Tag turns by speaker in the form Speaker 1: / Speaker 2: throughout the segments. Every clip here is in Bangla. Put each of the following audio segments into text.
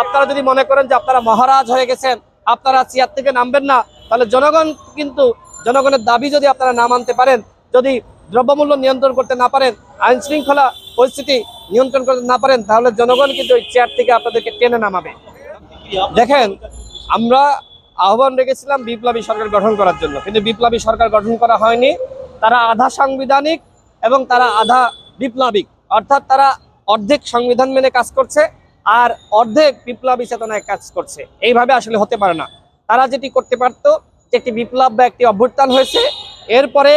Speaker 1: আপনারা যদি মনে করেন যে আপনারা মহারাজ হয়ে গেছেন, আপনারা চেয়ার থেকে নামবেন না, তাহলে জনগণ কিন্তু, জনগণের দাবি যদি আপনারা না মানতে পারেন, যদি দ্রব্যমূল্য নিয়ন্ত্রণ করতে না পারেন, আইন শৃঙ্খলা পরিস্থিতি নিয়ন্ত্রণ করতে না পারেন, তাহলে জনগণ কিন্তু ওই চেয়ার থেকে আপনাদেরকে টেনে নামাবে। দেখেন, আমরা আহ্বান রেখেছিলাম বিপ্লবী সরকার গঠন করার জন্য, কিন্তু বিপ্লবী সরকার গঠন করা হয়নি। তারা আধা সাংবিধানিক এবং তারা আধা বিপ্লবিক, অর্থাৎ তারা অর্ধেক সংবিধান মেনে কাজ করছে। আর অর্ধেক বিপ্লবী চেতনায় কাজ করছে। এইভাবে আসলে হতে পারে না। তারা যেটি করতে পারতো, যে একটি বিপ্লব বা একটি অভ্যুত্থান হয়েছে, এরপরে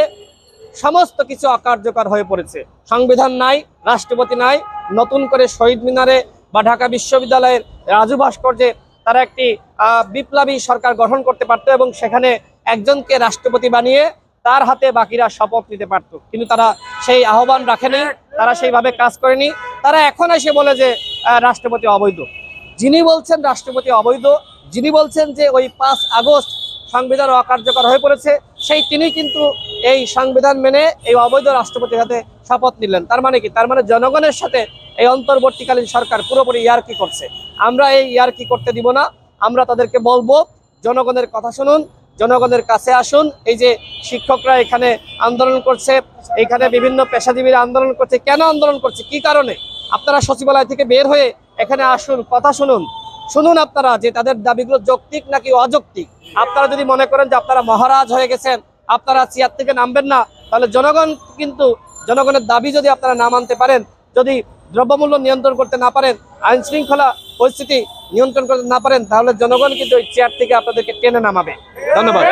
Speaker 1: সমস্ত কিছু অকার্যকর হয়ে পড়েছে। সংবিধান নাই, রাষ্ট্রপতি নাই, নতুন করে শহীদ মিনারে বা ঢাকা বিশ্ববিদ্যালয়ের রাজু ভাস্কর্যে তারা একটি বিপ্লবী সরকার গঠন করতে পারতো এবং সেখানে একজনকে রাষ্ট্রপতি বানিয়ে তার হাতে বাকিরা শপথ নিতে পারত। কিন্তু তারা সেই আহ্বান রাখেনি, তারা সেইভাবে কাজ করেনি। তারা এখন এসে বলে যে রাষ্ট্রপতি অবৈধ। যিনি বলছেন রাষ্ট্রপতি অবৈধ, যিনি বলছেন যে ওই পাঁচ আগস্ট সংবিধান অকার্যকর হয়ে পড়েছে, সেই তিনি কিন্তু এই সংবিধান মেনে এই অবৈধ রাষ্ট্রপতির হাতে শপথ নিলেন। তার মানে কি? তার মানে জনগণের সাথে এই অন্তর্বর্তীকালীন সরকার পুরোপুরি ইয়ারকি করছে। আমরা এই ইয়ারকি করতে দিব না, আমরা তাদেরকে বলব, জনগণের কথা শুনুন জনগণের কাছে আসুন। এই যে শিক্ষকরা এখানে আন্দোলন করছে, এখানে বিভিন্ন পেশাজীবীরা আন্দোলন করছে। কেন আন্দোলন করছে? কি কারণে? আপনারা সচিবালয় থেকে বের হয়ে এখানে আসুন, কথা শুনুন। শুনুন আপনারা যে তাদের দাবিগুলো যৌক্তিক নাকি অযৌক্তিক? আপনারা যদি মনে করেন যে আপনারা মহারাজ হয়ে গেছেন, আপনারা চেয়ার থেকে নামবেন না, তাহলে জনগণ কিন্তু, জনগণের দাবি যদি আপনারা না মানতে পারেন, যদি দ্রব্যমূল্য নিয়ন্ত্রণ করতে না পারেন আইন শৃঙ্খলা পরিস্থিতি নিয়ন্ত্রণ করতে না পারেন, তাহলে জনগণ কিন্তু ওই চেয়ার থেকে আপনাদেরকে টেনে নামাবে। ধন্যবাদ।